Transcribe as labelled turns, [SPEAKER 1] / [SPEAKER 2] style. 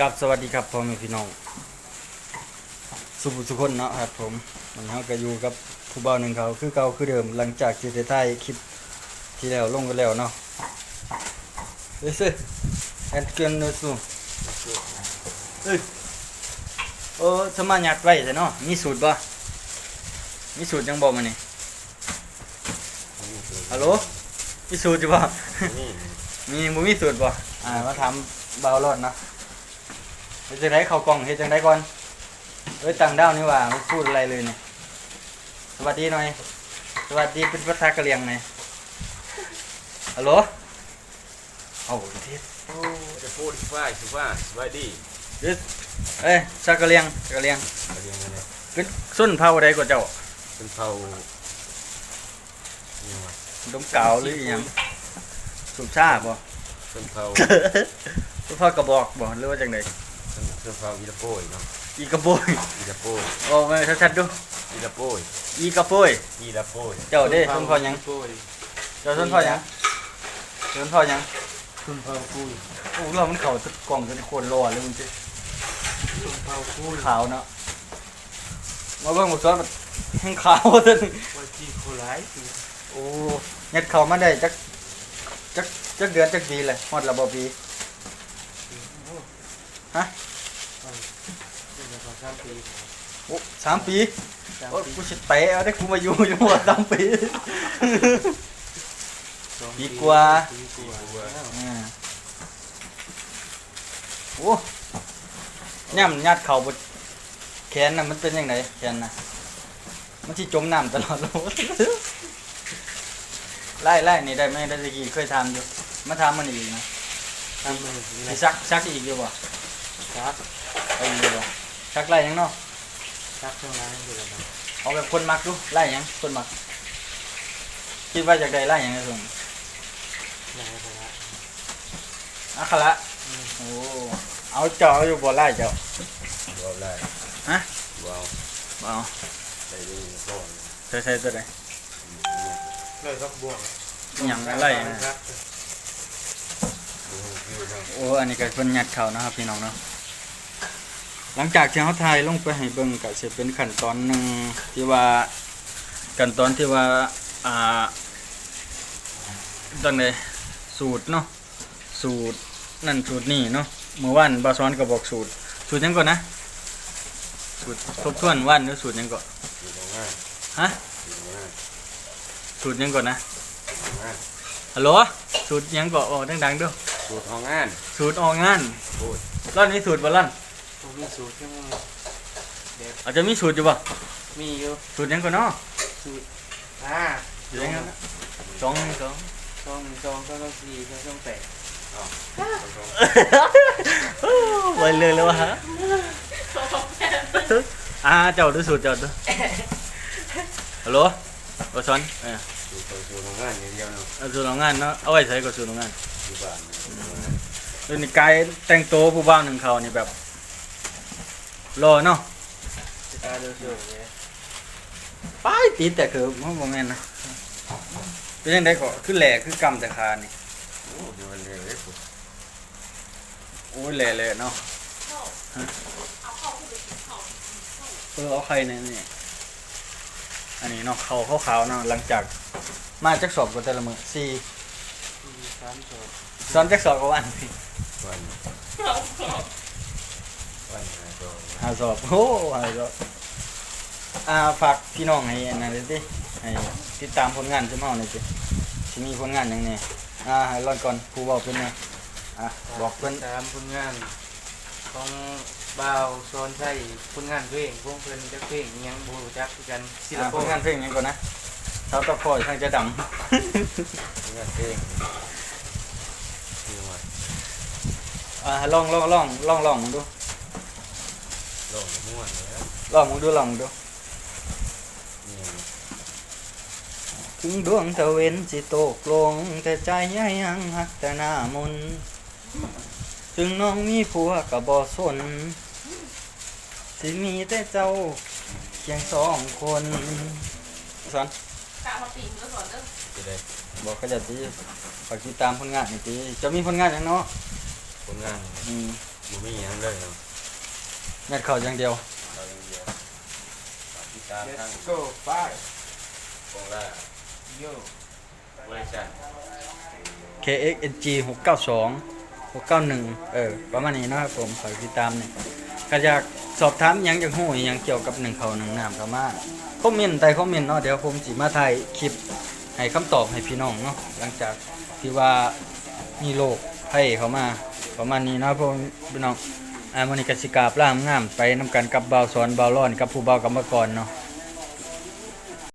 [SPEAKER 1] กับสวัสดีครับพ่อแม่พี่น้อง สุภุสุคนเนาะครับผมวันนี้เราก็อยู่กับผู้บ่าวหนึ่งเขาคือเก่าคือเดิมหลังจากที่ได้ถ่ายคลิปที่แล้วลงไปแล้วเนาะเฮ้ยซิแอนเกินเนสูเอ้ยโอ้สมายัดไว้ใช่เนาะมีสูตรบ่มีสูตรยังบอกมานี่ฮัลโหลมีสูตรอยู่บ่มีบ่มีสูตรบ่อ่ามาถามเบาวรอดเนาะ เฮ็ดจังไดเข้ากล่องเฮ็ดจังไดก่อนเอ้ยต่างดาวนี่หว่าไม่พูดอะไรเลยเนี่ยสวัสดีหน่อย สวัสดีเป็นภาษากะเหรี่ยงหน่อยฮัลโหลเอาเทศ
[SPEAKER 2] โอ้จะพูดว่าสิว่าสวัสดี
[SPEAKER 1] เด้อเอ้ยชากะเหรี่ยงชากะเหรี่ยง
[SPEAKER 2] มาเรียนกันเลย
[SPEAKER 1] เป็นส้นเผาใดกว่าเจ้า
[SPEAKER 2] เป็นเผานี่วะ
[SPEAKER 1] ดมกาวหรืออีหยังสูบชาบ่
[SPEAKER 2] เป็นเผา
[SPEAKER 1] สูบเผากระบอกบ่หรือว่าจังได
[SPEAKER 2] เป็นเป็นเผาอีละโป้ยเนาะ
[SPEAKER 1] อีกระโปย
[SPEAKER 2] อีละโป้ย
[SPEAKER 1] โอ้ไม่ชัดๆดู
[SPEAKER 2] อีละโป้ย
[SPEAKER 1] อีกระโปย
[SPEAKER 2] อีละโป้ย
[SPEAKER 1] เจ้าเด้ส้นเผาหยัง เจ้าส้นเผาหยังส้นเผาหยัง
[SPEAKER 3] คุณเผาคุย
[SPEAKER 1] โอ้เรามันเข่าตะกล่องจนโคนรอเลยมึงเจ้
[SPEAKER 3] คุณเผาคุย
[SPEAKER 1] ขาวเนาะมาเบิ่งหมดซ้อนมันแห้งขาวจน
[SPEAKER 3] ว่าจีโคไลท์
[SPEAKER 1] โอ้ยัดเข่ามาได้จักจักจักเดือนจักปีเลยฮอดระบบปี ฮะ
[SPEAKER 3] เป็นของสามปี
[SPEAKER 1] โอ้สามปี
[SPEAKER 3] สาม
[SPEAKER 1] โอ้
[SPEAKER 3] ปี
[SPEAKER 1] กูสิเตะเอาได้กูมาอยู่อยู่หมดสามปี
[SPEAKER 3] สอง
[SPEAKER 1] ปีกว่า
[SPEAKER 3] ปีกว่า
[SPEAKER 1] อ่าโอ้ย่ำยัดเข่าบดแขนน่ะมันเป็นยังไงแขนน่ะมันที่จมน้ำตลอดเลยไล่ไล่นี่ได้ไหมได้ตะกี้เคยทำอยู่มาทำมันอีกนะ
[SPEAKER 3] ทำมือนี่
[SPEAKER 1] สิ
[SPEAKER 3] นะ
[SPEAKER 1] ซักซักอีกอยู่บ่
[SPEAKER 3] ค รับ
[SPEAKER 1] ไปอีกอยู่บ่ซักไล่ยังเนาะ
[SPEAKER 3] ครับช่วงนั้นอยู่แล้วนะ
[SPEAKER 1] เอาแบบคนมักดูไล่ยังคนมักคิดว่าอยากได้ไล่ยังไงส่วน
[SPEAKER 3] นายพระ
[SPEAKER 1] อะคาระโอ้เอาเจาะอยู่บ่ไล่เจ้า
[SPEAKER 2] บเอาได้
[SPEAKER 1] ฮะ
[SPEAKER 2] บเอา
[SPEAKER 1] บ่เอา
[SPEAKER 2] ได้ดูก่อน
[SPEAKER 1] ใส่ใส่ตัวใด
[SPEAKER 3] เลยก็บวก
[SPEAKER 1] อิหยังไล่นะ
[SPEAKER 3] ครับ
[SPEAKER 2] ดูวิวครับ
[SPEAKER 1] โอ้อันนี้ก็เพิ่นยัดเขานะครับพี่น้องเนาะหลังจากที่เขาถ่ายลงไปให้เบิ่งก็สิเป็นขั้นตอนหนึ่งที่ว่าขั้นตอนที่ว่าอ่าจังไดสูตรเนาะสูตรนั่นสูตรนี่เนาะเมื่อวานบาซ้อนก็บอกสูตร สูตรยังก่อนนะ สูตรทบทวนวันหรือสูตรยังก่อนฮะสูตรยังก่อนนะฮัลโหลสูตรยังก่อนโอ้ดังๆด้วย
[SPEAKER 2] สูตรทองงาน
[SPEAKER 1] สูตรออกงาน
[SPEAKER 2] พูด
[SPEAKER 1] ร่อนมีสูตรบ่ร่อน
[SPEAKER 3] ผมมีสูตรแค่มือ
[SPEAKER 1] อาจจะมีสูตรอยู่บ่
[SPEAKER 3] มีอยู่
[SPEAKER 1] สูตรหยังก่อนเนาะ
[SPEAKER 3] อ่า
[SPEAKER 1] อยู่ยังไงนะสองหนึ่งสอง
[SPEAKER 3] สองสองสองสี่สองสองแปด
[SPEAKER 1] ไว้เลยแล้ววะฮะอ่าเจ้าดูสูตรเจ้าดูฮัลโหลโอซอนเออ
[SPEAKER 2] สูตรสูตรทองงานอย่างเดียวเนาะ
[SPEAKER 1] เอาสูตรของงานเนาะเอาไว้ใช้กับสูตรของงาน
[SPEAKER 2] อยู่บ้าน
[SPEAKER 1] เดี๋ยวนี้กายแต่งตัวผู้บ่าวหนึ่งเขานี่แบบรอเนาะ
[SPEAKER 3] จะตาเดือดเดือดเลย
[SPEAKER 1] ป้ายติดแต่คือมันบ่แม่นนะเป็นยังไงก็คือแหล่คือกำแต่คานี่
[SPEAKER 2] โอ้เดี๋ยวมันเร็วเลยพูด
[SPEAKER 1] โอ้ยแหล่เลยเนาะฮะเออเอาใครเนี่ยนี่อันนี้เนาะเขาขาวๆเนาะหลังจากมาจากสอบกับแต่ละมือสี่
[SPEAKER 3] สี่สามสอง
[SPEAKER 1] ซ้อนจากสอบกับวัน
[SPEAKER 2] วันวันไหนก็
[SPEAKER 1] หาสอบโอ้หาสอบอ่าฝากพี่น้องให้อันนั้นเลยสิให้ติดตามผลงานเจ้าเฮาหน่อยสิสิมีผลงานหยังแน่อ่าให้รอนก่อนผู้บอกเพิ่นนะอะบอกเพิ่น
[SPEAKER 3] ตามผลงาน ของบ่าวโซนใช่ผลงานเพลงพวกเพิ่นจักเพลงอิหยังบ่รู้จักคือกันศิล
[SPEAKER 1] อ่า
[SPEAKER 3] ป
[SPEAKER 1] ผลงานเพลงหยังก่อนนะสาวตะคอยทางจะดำ
[SPEAKER 2] งานเพลง ที่ว่า
[SPEAKER 1] อ่าลองลองลองลองลองมึงดู
[SPEAKER 2] ลงม่วนแล้ว
[SPEAKER 1] ลองมึงดูลองมึงดู
[SPEAKER 2] นี่
[SPEAKER 1] ถึงดวงตะเวนสิตกลง แต่ใจยังหักแต่หน้ามนต์ถึงน้องมีผัวก็บ่สนสิมีแต่เจ้าเพียงสองคนสอน
[SPEAKER 4] กะมาปีนแล้วสอนเด้อ
[SPEAKER 2] จะได้
[SPEAKER 1] บอกเขาจะตี ฝากติดตามผลงานหน่อยตีจะมีผลงานอย่างเนาะ
[SPEAKER 2] ผลงาน
[SPEAKER 1] อืม
[SPEAKER 2] บ่มีหยังเลยเนาะ
[SPEAKER 1] ยัดเข้าอย่างเดียว
[SPEAKER 2] เราอย่างเดียวติดตามทาง
[SPEAKER 3] Let's go five
[SPEAKER 2] ของล่า
[SPEAKER 3] yo
[SPEAKER 2] บริษัท
[SPEAKER 1] KXNG 692 691 เออ ประมาณนี้เนาะครับผมฝากติดตามเนี่ยก็อยากสอบถามหยังจากหู้หยังเกี่ยวกับหนึ่งเขาหนึ่งน้ำก็มาคอมเมนต์ใต้คอมเมนต์เนาะเดี๋ยวผมสิมาถ่ายคลิปให้คำตอบให้พี่น้องเนาะหลังจาก ที่ว่ามีโรคให้เขามาประมาณนี้นะพวกพี่น้องอ่ามันี้ก็สิกาปลางามไปนำกันกับเบาสอนเบาร้อนกับผู้เบากรรมกรเนาะ